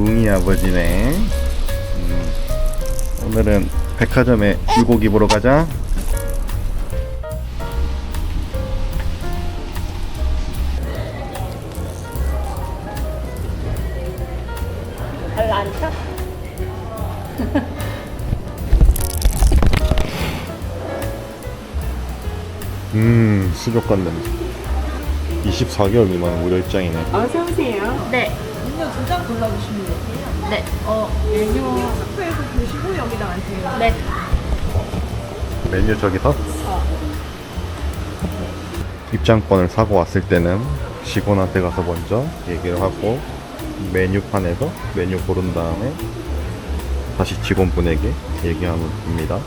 웅이 아버지네. 음, 오늘은 백화점에 불고기 보러 가자. 별로 안 차? 음, 수족관 냄새. 24개월 미만 무료 입장이네. 어서 오세요. 네. 음료 두잔 골라주시면 되세요. 네. 어, 메뉴. 스프에서 보시고 여기다 앉으세요. 네. 메뉴 저기서? 입장권을 사고 왔을 때는 직원한테 가서 먼저 얘기를 하고 메뉴판에서 메뉴 고른 다음에 다시 직원분에게 얘기하면 됩니다.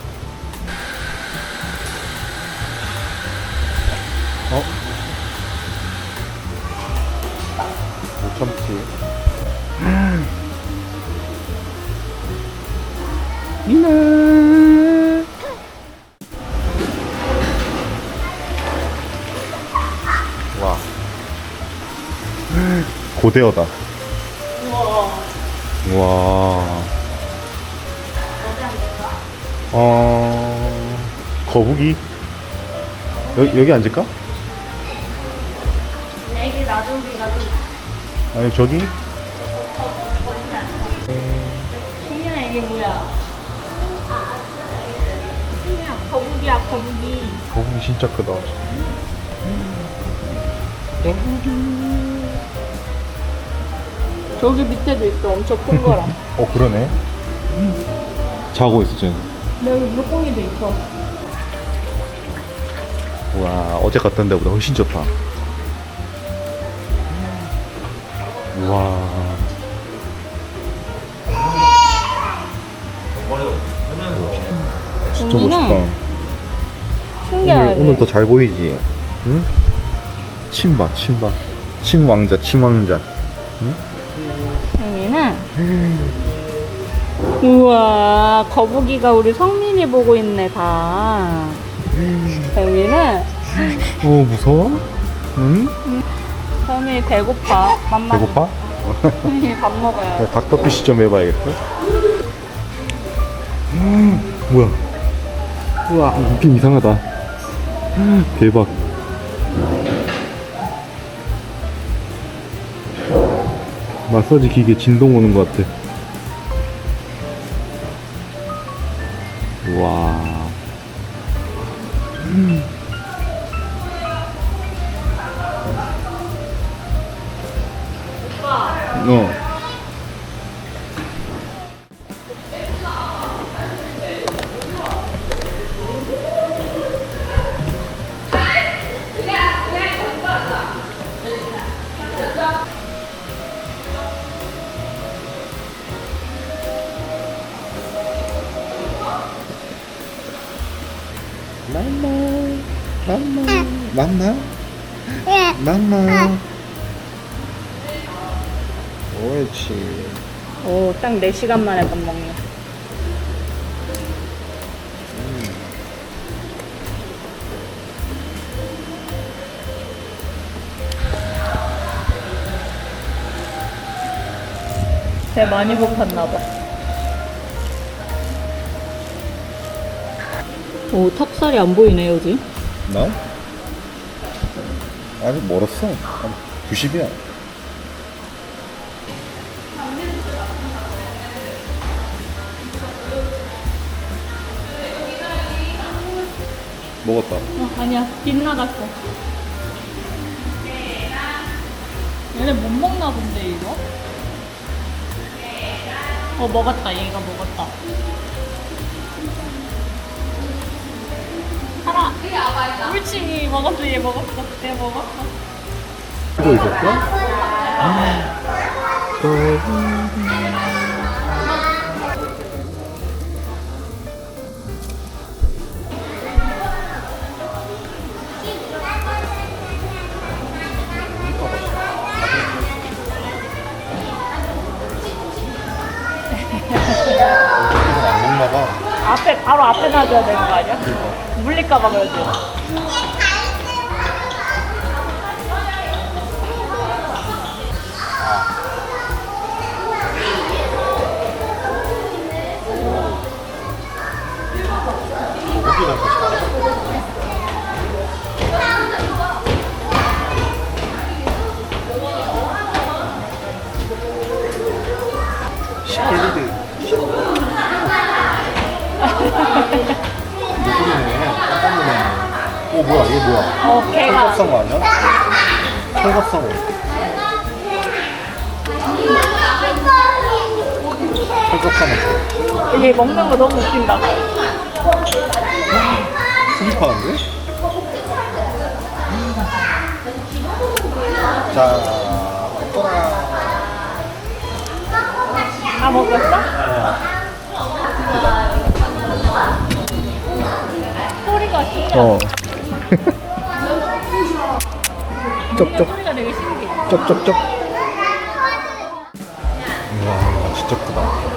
미나. 와. 고대어다. 와. 어, 거북이? 여기, 여기 앉을까? 애기 놔두기 놔두기. 아니, 저기? 승민아 이게 뭐야? 승민아 거북이야 거북이. 거북이 진짜 크다. 저기 밑에도 있어 엄청 큰 거랑. 어, 그러네. 자고 있어, 쟤는. 근데 여기 물고기도 있어. 와, 어제 갔던 데보다 훨씬 좋다. 와. 진짜 멋있다. 오늘, 오늘 더 잘 보이지? 응? 침봐, 침봐. 침왕자, 침왕자. 여기는 우와 거북이가 우리 성민이 보고 있네 다. 여기는 어, 무서워? 응? 성민이 배고파. 맘마. 배고파? 성민이 밥 먹어요. 야, 닥터피쉬 좀 해봐야겠어. 음, 뭐야? 우와, 느낌 이상하다. 대박. 마사지 기계 진동 오는 것 같아. 와. 맘마, 맘마, 맘마. 옳지. 오, 딱 4시간 만에 밥 먹네. 배 많이 고팠나 봐. 오, 턱살이 안 보이네, 여기. 나? 아직 멀었어. 한 90이야. 먹었다. 어, 아니야. 빗나갔어. 얘네 못 먹나 본데, 이거? 어, 먹었다. 얘가 먹었다. 하라. 옳지. 먹었어. 얘 먹었어. 얘 먹었어. 이거 있었어? 안 먹나 봐. 앞에, 바로 앞에 놔줘야 되는 거 아니야? 물릴까봐 그러지. 철갑상어 아니야? 철갑상어. 철갑상어. 얘 먹는 거 너무 웃긴다. 수입하는데? 자, 먹거라. 다 먹었어? 소리가 신기하다. 어. 신기해. 쩝쩝쩝. 우와, 진짜 크다.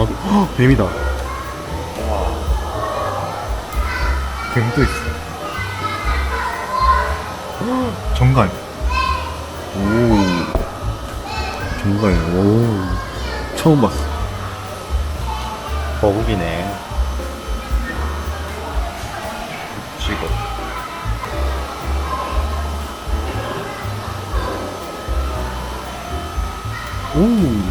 도마도 헉, 뱀이다. 뱀도 있어. 헉, 정갈. 오. 정갈. 오. 처음 봤어. 거북이네. 지금. 오.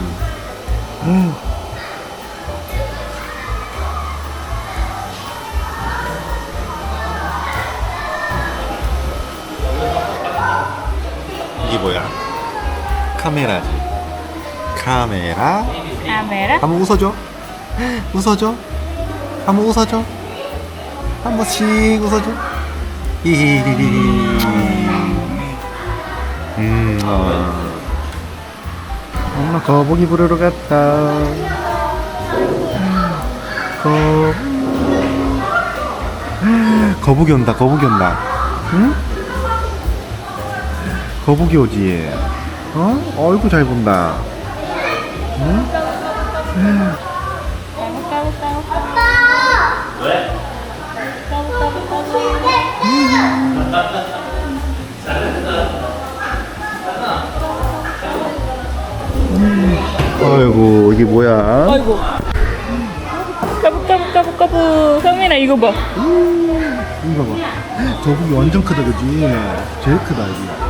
뭐야? 카메라지. 카메라. 카메라? 한번 웃어줘. 웃어줘. 한번 웃어줘. 한 번씩 웃어줘. 히히히히. 음, 어. 엄마 거북이 부르러 갔다. 거. 거북이 온다. 거북이 온다. 응? 거북이 오지. 어? 어이구 잘 본다. 응? 아이고 이게 뭐야? 아이고. 까북까북까북까북. 성민아 이거 봐. 이거 봐. 거북이 완전 크다 그지? 제일 크다 이게.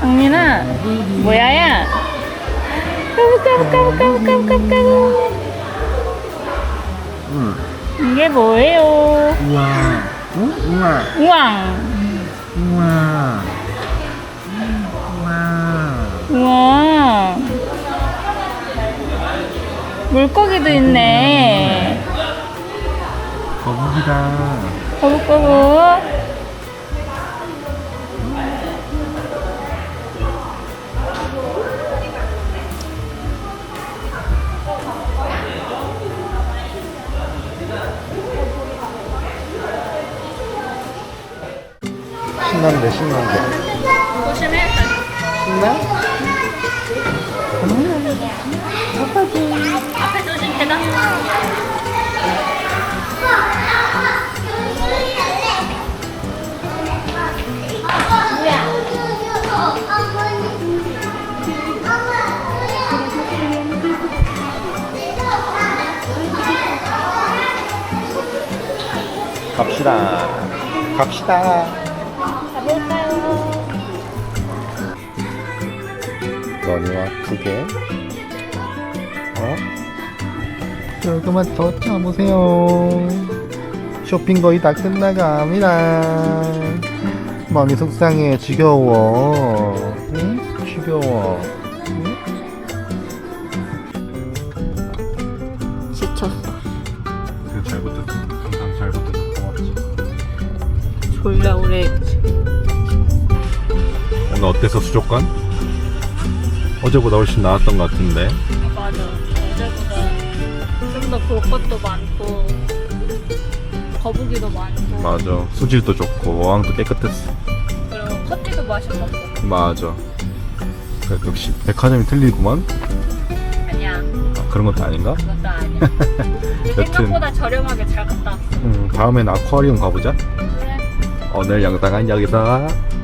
성민아 뭐야야? 응. 이게 뭐예요? 우와. 어? 우와. 우왕. 우와. 우와. 우와. 물고기도 있네. 거북이다. 거북거북. 신난데 신난데. 조심해. 신나? 앞에 조심 계단. 갑시다. 갑시다. 너니와 크게. 어? 조금만 더 참으세요. 쇼핑 거의 다 끝나갑니다. 마음이 속상해, 지겨워. 응? 지겨워. 응? 지쳤어. 그래, 잘 붙었어. 항상 잘 붙어서 고맙지. 졸려 오래. 오늘 어때서 수족관? 어제보다 훨씬 나았던 것 같은데. 맞아. 어제보다 좀 더 볼 것도 많고 거북이도 많고 맞아. 수질도 좋고, 어항도 깨끗했어. 그리고 커피도 맛있었어. 맞아. 그래, 역시 백화점이 틀리구만. 아니야. 아, 그런 것도 아닌가? 그것도 아니야. 여튼. 생각보다 저렴하게 잘 갔다 왔어. 음, 다음엔 아쿠아리움 가보자. 그래. 오늘 영상은 여기서 끝!